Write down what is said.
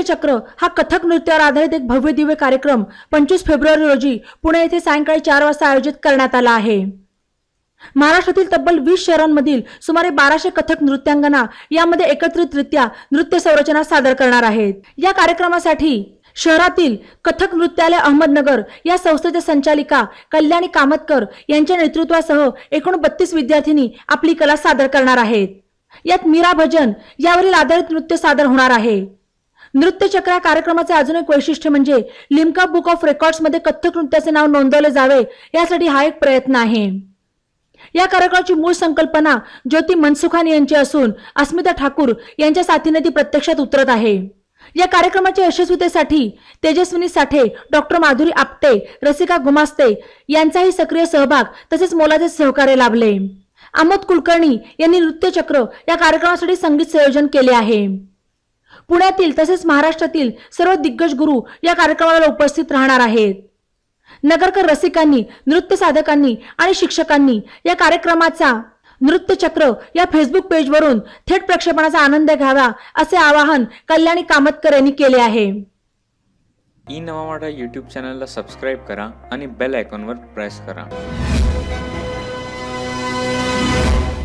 नृत्यचक्र हा कथक नृत्यावर आधारित एक भव्य दिव्य कार्यक्रम पंचवीस फेब्रुवारी रोजी पुणे येथे सायंकाळी चार वाजता आयोजित करण्यात आला आहे. महाराष्ट्रातील तब्बल वीस शहरांमधील सुमारे बाराशे कथक नृत्यांगना यामध्ये एकत्रितरित्या नृत्य संरचना सादर करणार आहेत. या कार्यक्रमासाठी शहरातील कथक नृत्यालय अहमदनगर या संस्थेच्या संचालिका कल्याणी कामतकर यांच्या नेतृत्वासह एकूण बत्तीस विद्यार्थिनी आपली कला सादर करणार आहेत. यात मीरा भजन यावरील आधारित नृत्य सादर होणार आहे. नृत्यचक्र या कार्यक्रमाचे अजून एक वैशिष्ट्य म्हणजे लिम्का बुक ऑफ रेकॉर्ड्समध्ये कथ्थक नृत्याचे नाव नोंदवले जावे यासाठी हा एक प्रयत्न आहे. या कार्यक्रमाची मूळ संकल्पना ज्योती मनसुखान यांची असून अस्मिता ठाकूर यांच्या साथीने ती प्रत्यक्षात उतरत आहे. या कार्यक्रमाच्या यशस्वीतेसाठी तेजस्विनी साठे डॉक्टर माधुरी आपटे रसिका गुमास्ते यांचाही सक्रिय सहभाग तसेच मोलाचे सहकार्य लाभले. आमोद कुलकर्णी यांनी नृत्यचक्र या कार्यक्रमासाठी संगीत संयोजन केले आहे. पुण्यातील तसेच महाराष्ट्रातील सर्व दिग्गज गुरु या कार्यक्रमाला उपस्थित राहणार आहेत. नगरकर रसिकांनी नृत्य साधकांनी आणि शिक्षकांनी या कार्यक्रमाचा नृत्यचक्र या फेसबुक पेजवरून थेट प्रक्षेपणाचा आनंद घ्यावा असे आवाहन कल्याणी कामतकर यांनी केले आहे. ई नवा मराठा यूट्यूब चॅनलला सबस्क्राईब करा आणि बेल आयकॉनवर प्रेस करा.